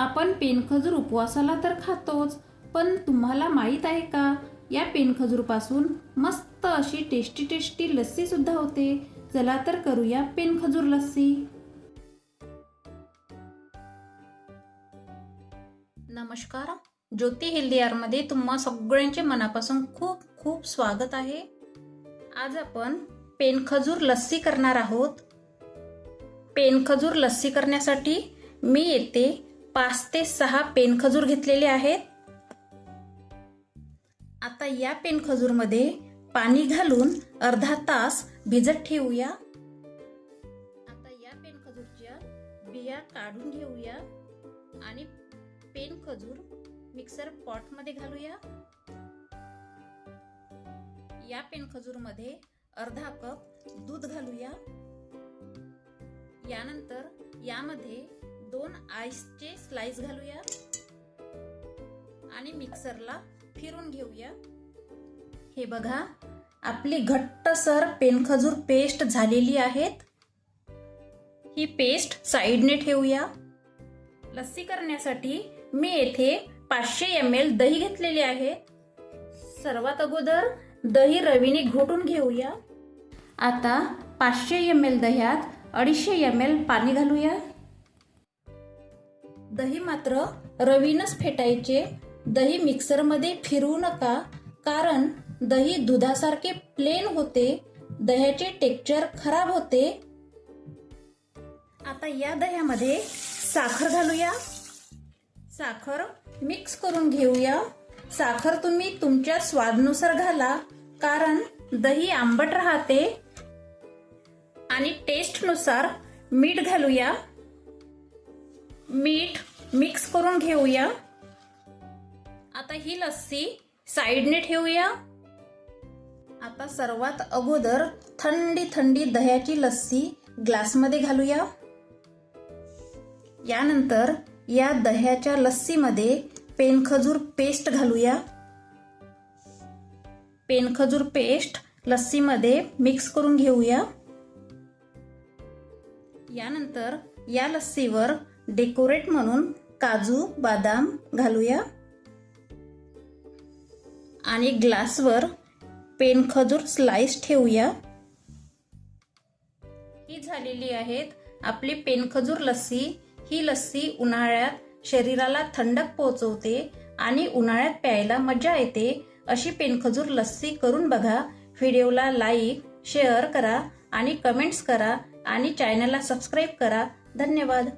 आपण पेनखजूर उपवासाला तर खातोच पण तुम्हाला माहीत आहे का? या पेनखजूरपासून मस्त अशी टेस्टी टेस्टी लस्सी सुद्धा होते. चला तर करूया पेनखजूर लस्सी. नमस्कार. ज्योती हेल्दी आरमध्ये तुम्हा सगळ्यांचे मनापासून खूप खूप स्वागत आहे. आज आपण पेनखजूर लस्सी करणार आहोत. पेनखजूर लस्सी करण्यासाठी मी येते पाच ते सहा पेनखजूर घेतलेले आहेत. आता या पेनखजूरमध्ये पाणी घालून अर्धा तास भिजत ठेवूया. आता या पेनखजूरच्या बिया काढून घेऊया आणि पेनखजूर मिक्सर पॉटमध्ये घालूया. या पेनखजूरमध्ये अर्धा कप दूध घालूया. यानंतर यामध्ये दोन आईसचे स्लाइस घालूया. आणि मिक्सरला फिरून घेऊया. हे बघा आपली घट्टसर पेनखजूर पेस्ट झालेली आहेत. ही पेस्ट साईडने ठेवूया. लस्सी करण्यासाठी मी येथे पाचशे एम एल दही घेतलेले आहे. सर्वात अगोदर दही रवीने घोटून घेऊया. आता पाचशे एम एल दह्यात अडीचशे एम एल पाणी घालूया. दही मात्र रवीनच फेटायचे. दही मिक्सरमध्ये फिरवू नका कारण दही दुधासारखे प्लेन होते. दह्याचे टेक्चर खराब होते. आता या दह्यामध्ये साखर घालूया. साखर मिक्स करून घेऊया. साखर तुम्ही तुमच्या स्वादनुसार घाला कारण दही आंबट राहते. आणि टेस्टनुसार मीठ घालूया. मीठ मिक्स करून घेऊया. आता ही लस्सी साईडने ठेवूया. आता सर्वात अगोदर थंडी थंडी दह्याची लस्सी ग्लासमध्ये घालूया. यानंतर या दह्याच्या लस्सीमध्ये पेनखजूर पेस्ट घालूया. पेनखजूर पेस्ट लस्सीमध्ये मिक्स करून घेऊया. यानंतर या लस्सीवर डेकोरेट म्हणून काजू बदाम घालूया. आणि ग्लासवर पेनखजूर स्लाइस ठेवूया. ही झालेली आहेत आपली पेनखजूर लस्सी. ही लस्सी उन्हाळ्यात शरीराला थंडक पोहोचवते आणि उन्हाळ्यात प्यायला मजा येते. अशी पेनखजूर लस्सी करून बघा. व्हिडिओला लाईक शेअर करा आणि कमेंट्स करा आणि चॅनलला सबस्क्राईब करा. धन्यवाद.